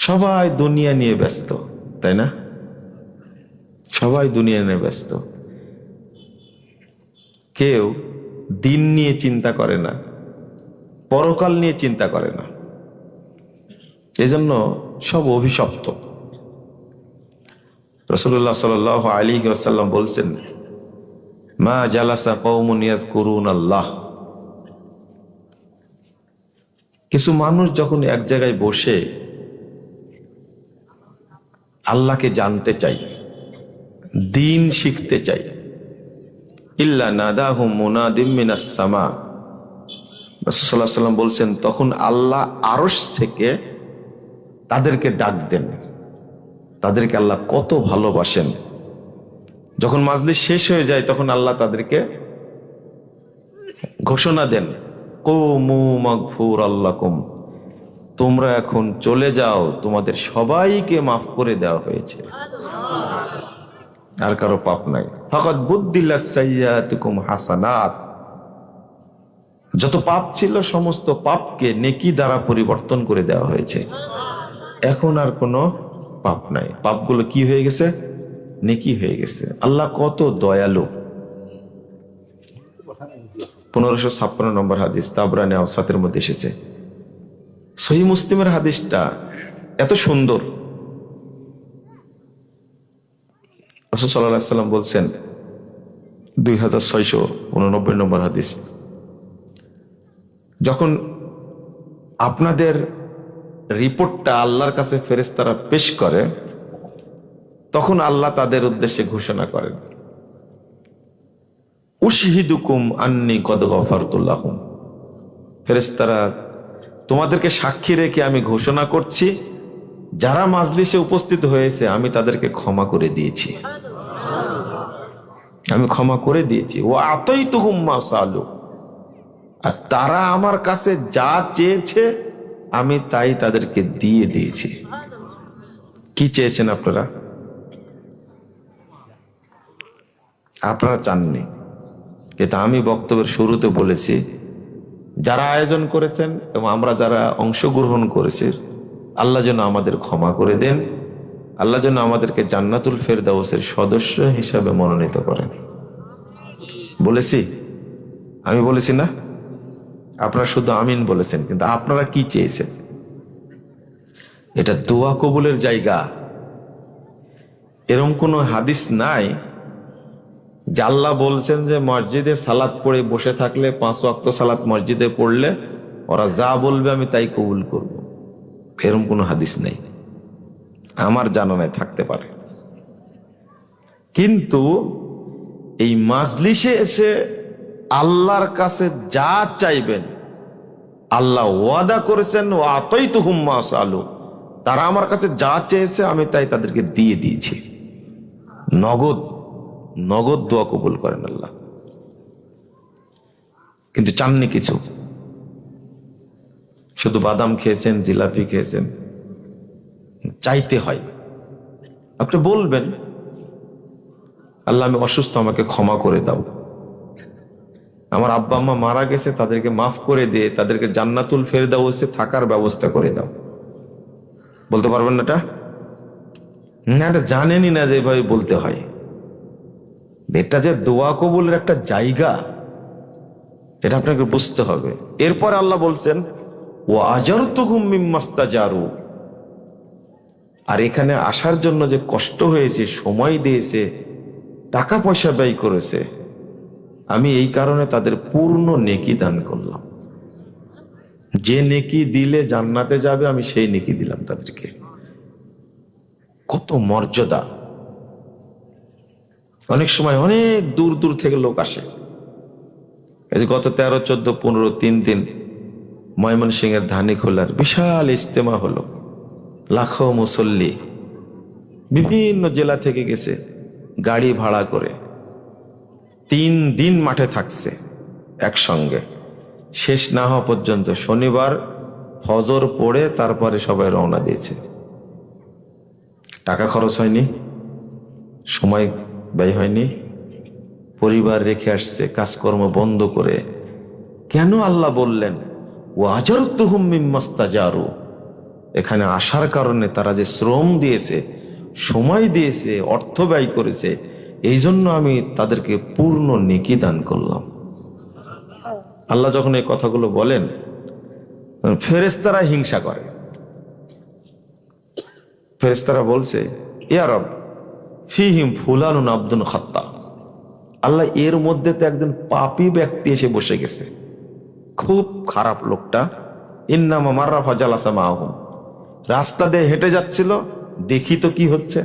সবাই দুনিয়া নিয়ে ব্যস্ত, তাই না? সবাই দুনিয়া নিয়ে ব্যস্ত। কেউ দিন নিয়ে চিন্তা করে না, পরকাল নিয়ে চিন্তা করে না। এজন্য সব অভিশপ্ত। রসুল্লাহ সাল আলী আসাল্লাম বলছেন, মা জালাসা কৌমনিয়াত করুন আল্লাহ কিছু মানুষ যখন এক জায়গায় বসে আল্লাহকে জানতে চাই, দিন শিখতে চাই। ইল্লা নাদাহু মুনাদিম মিনাস সামা। রাসূলুল্লাহ সাল্লাম বলছেন, তখন আল্লাহ আরস থেকে তাদেরকে ডাক দেন। তাদেরকে আল্লাহ কত ভালোবাসেন। যখন মাজলিস শেষ হয়ে যায়, তখন আল্লাহ তাদেরকে ঘোষণা দেন কৌমু মাগফুর আল্লাকুম তোমরা এখন চলে যাও, তোমাদের সবাইকে মাফ করে দেওয়া হয়েছে। আর কারও পাপ নাই। ফকত বুদ্দিল্লাহ সাইয়াতুকুম হাসানাত। যত পাপ ছিল, সমস্ত পাপকে নেকি দ্বারা পরিবর্তন করে দেওয়া হয়েছে। এখন আর কোনো পাপ নাই। পাপগুলো কি হয়ে গেছে? নেকি হয়ে গেছে। আল্লাহ কত দয়ালু। পনেরোশো ছাপ্পান্ন নম্বর হাদিস তাবরানে আওসাতের মধ্যে এসেছে। সহি মুসলিমের হাদিসটা এত সুন্দর। সাল্লাম বলছেন, দুই হাজার ছয়শো উননব্বই নম্বর হাদিস, যখন আপনাদের রিপোর্টটা আল্লাহর কাছে ফেরেস্তারা পেশ করে, তখন আল্লাহ তাদের উদ্দেশ্যে ঘোষণা করেন, উশহিদুকুম আন্নি কদ গফারতুল্লাহুম ফেরেস্তারা তোমাদেরকে সাক্ষী রেখে আমি ঘোষণা করছি, যারা মাজলিসে উপস্থিত হয়েছে, আমি তাদেরকে ক্ষমা করে দিয়েছি। আমি ক্ষমা করে দিয়েছি। ও আতই তো হুম্মা সালু। আর তারা আমার কাছে যা চেয়েছে, আমি তাই তাদেরকে দিয়ে দিয়েছি। কি চেয়েছেন আপনারা? আপনারা চাননি। কিন্তু আমি বক্তব্যের শুরুতে বলেছি যারা আয়োজন করেছেন এবং আমরা যারা অংশগ্রহণ করেছি, আল্লাহ যেন আমাদের ক্ষমা করে দেন। আল্লাহ যেন আমাদেরকে জান্নাতুল ফেরদাউসের সদস্য হিসাবে মনোনীত করেন। বলেছি? আমি বলেছি না? আপনারা শুধু আমিন বলেছেন, কিন্তু আপনারা কি চেয়েছেন? এটা দোয়া কবুলের জায়গা। এরকম কোনো হাদিস নাই আল্লাহ বলছেন যে মসজিদে সালাত পড়ে বসে থাকলে পাঁচ অক্ত সালাত মসজিদে পড়লে ওরা যা বলবে আমি তাই কবুল করব। এরকম কোনো হাদিস নেই। আমার জানা নাই থাকতে পারে। কিন্তু এই মাজলিসে এসে আল্লাহর কাছে যা চাইবেন, আল্লাহ ওয়াদা করেছেন ও আতই তো হুম্মাস আলু তারা আমার কাছে যা চেয়েছে আমি তাই তাদেরকে দিয়ে দিয়েছি। নগদ নগদ দোয়া কবুল করেন আল্লাহ। কিন্তু চাননি কিছু। শুধু বাদাম খেয়েছেন, জিলাপি খেয়েছেন। চাইতে হয়। আপনি বলবেন, আল্লাহ, আমি অসুস্থ, আমাকে ক্ষমা করে দাও। আমার আব্বা, আম্মা মারা গেছে, তাদেরকে মাফ করে দিয়ে, তাদেরকে জান্নাতুল ফের দাও সে থাকার ব্যবস্থা করে দাও। বলতে পারবেন না এটা? না, এটা জানেনই না যে এভাবে বলতে হয়। এটা যে দোয়া কবুলের একটা জায়গা, এটা আপনাকে বুঝতে হবে। এরপর আল্লাহ বলছেন ও আজার তো মিম্মাস্তা জারু আর এখানে আসার জন্য যে কষ্ট হয়েছে, সময় দিয়েছে টাকা পয়সা ব্যয় করেছে, আমি এই কারণে তাদের পূর্ণ নেকি দান করলাম। যে নেকি দিলে জান্নাতে যাবে, আমি সেই নেকি দিলাম তাদেরকে। কত মর্যাদা। অনেক সময় অনেক দূর দূর থেকে লোক আসে। এই যে গত তেরো, চোদ্দ, পনেরো, তিন দিন ময়মনসিং এর ধানি খোলার বিশাল ইজতেমা হলো। লাখো মুসল্লি বিভিন্ন জেলা থেকে গেছে গাড়ি ভাড়া করে। তিন দিন মাঠে থাকছে একসঙ্গে। শেষ না হওয়া পর্যন্ত শনিবার ফজর পড়ে তারপরে সবাই রওনা দিয়েছে। টাকা খরচ হয়নি। সময় ব্যয় হয়নি। পরিবার রেখে আসছে, কাজকর্ম বন্ধ করে। কেন আল্লাহ বললেন ও আজর তুহুম মিম্মাস্তা জারু এখানে আসার কারণে তারা যে শ্রম দিয়েছে, সময় দিয়েছে, অর্থ ব্যয় করেছে, এই জন্য আমি তাদেরকে পূর্ণ নেকি দান করলাম। আল্লাহ যখন এই কথাগুলো বলেন ফেরেস্তারা হিংসা করে। ফেরেস্তারা বলছে ইয়ারব ফিহিম ফুলানুন আব্দুল খাত্তা আল্লাহ এর মধ্যে তো একজন পাপী ব্যক্তি এসে বসে গেছে। খুব খারাপ লোকটা। ইন্নামা মার্রা ফাজালাসা মাহম। রাস্তা দিয়ে হেঁটে যাচ্ছিল, দেখি তো কি হচ্ছে।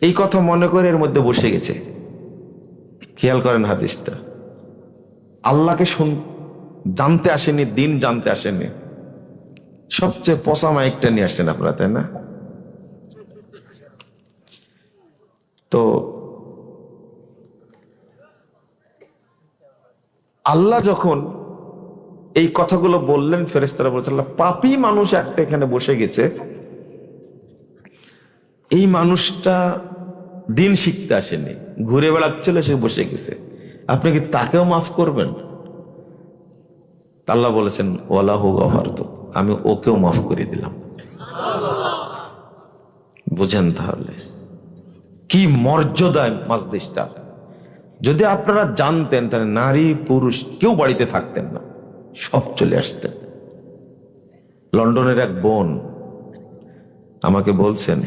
এই কথা মনে করে এর মধ্যে বসে গেছে। খেয়াল করেন হাদিসটা। আল্লাহকে শুন, জানতে আসেনি, দিন জানতে আসেনি। সবচেয়ে পচা মাইকটা নিয়ে আসছেন আপনারা, তাই না? তো আল্লাহ যখন এই কথাগুলো বললেন ফেরেস্তারা বলছেন পাপি মানুষ একটা এখানে বসে গেছে। এই মানুষটা দিন শিখতে আসেনি, ঘুরে বেড়াচ্ছিল, সে বসে গেছে। আপনি কি তাকেও মাফ করবেন? আল্লাহ বলেছেন ওলা হোক তো আমি ওকেও মাফ করে দিলাম। বুঝেন তাহলে। কি মর্যাদায় মাজদেশটা যদি আপনারা জানতেন, তাহলে নারী, পুরুষ কেউ বাড়িতে থাকতেন না, সব চলে আসতেন। লন্ডনের এক বোন আমাকে বলছেন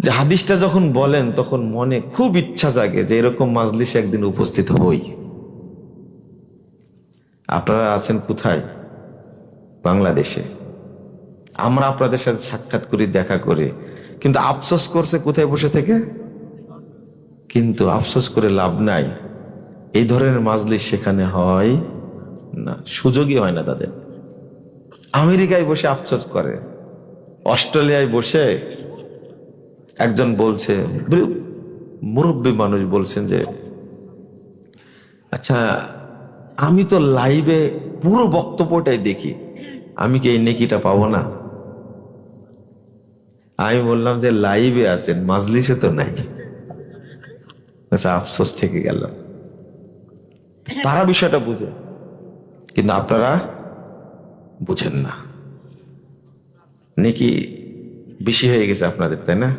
যে, হাদিসটা যখন বলেন, তখন মনে খুব ইচ্ছা জাগে যে, এরকম মাজলিসে একদিন উপস্থিত হই আপনারা আছেন কোথায়? বাংলাদেশে। আমরা আপনাদের সাথে সাক্ষাৎ করি, দেখা করি। কিন্তু আফসোস করছে কোথায় বসে থেকে? কিন্তু আফসোস করে লাভ নাই। এই ধরনের মাজলিস সেখানে হয় না, সুযোগই হয় না তাদের। আমেরিকায় বসে আফসোস করে, অস্ট্রেলিয়ায় বসে একজন বলছে মুরব্বী মানুষ বলছেন যে আচ্ছা আমি তো লাইভে পুরো বক্তব্যটাই দেখি। আমি কি এই নেকিটা পাবো না? আমি বললাম যে লাইভে আছেন মাজলিসে তো নাই। আচ্ছা আফসোস থেকে গেল। তারা বিষয়টা বুঝে কিন্তু আপনারা বুঝেন না। নেকি বেশি হয়ে গেছে আপনাদের তাই না?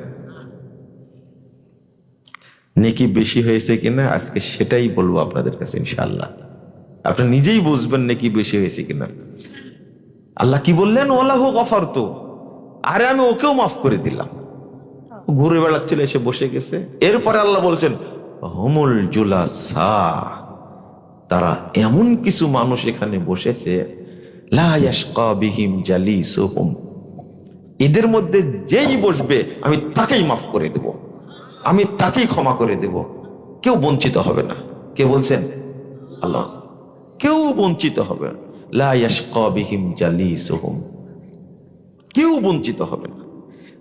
নেকি বেশি হয়েছে কিনা আজকে সেটাই বলব আপনাদের কাছে ইনশাআল্লাহ। আপনি নিজেই বুঝবেন নাকি বেশি হয়েছে কিনা। আল্লাহ কি বললেন? ওলাহ অফার তো আরে আমি ওকেও মাফ করে দিলাম। ঘুরে বেড়াচ্ছিল, এসে বসে গেছে। এরপরে আল্লাহ বলছেন, হমুল জুলাসা, তারা এমন কিছু মানুষ এখানে বসেছে এদের মধ্যে যেই বসবে, আমি তাকেই মাফ করে দেব। আমি তাকেই ক্ষমা করে দেব। কেউ বঞ্চিত হবে না। কে বলছেন? আল্লাহ। কেউ বঞ্চিত হবে না। লা ইয়াশকা বিহিম জালিসুহুম। কেউ বঞ্চিত হবে না।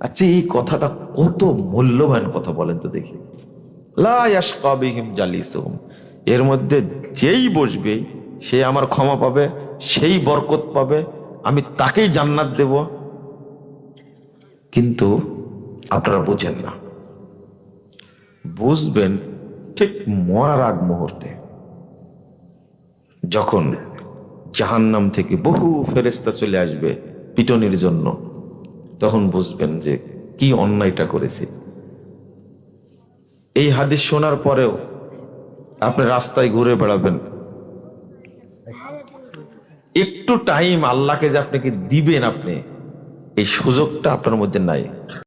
আচ্ছা এই কথাটা কত মূল্যবান কথা বলেন তো দেখি। এর মধ্যে যেই বসবে, সে আমার ক্ষমা পাবে, সেই বরকত পাবে, আমি তাকেই জান্নাত দেব। কিন্তু আপনারা বুঝেন না। বুঝবেন ঠিক মরার আগ মুহূর্তে। যখন জাহান্নাম থেকে বহু ফেরেস্তা চলে আসবে পিটনির জন্য তখন বুঝবেন যে কি অন্যায়টা করেছে। এই হাদিস শোনার পরেও আপনি রাস্তায় ঘুরে বেড়াবেন। একটু টাইম আল্লাহকে যে আপনাকে দিবেন আপনি, এই সুযোগটা আপনার মধ্যে নাই।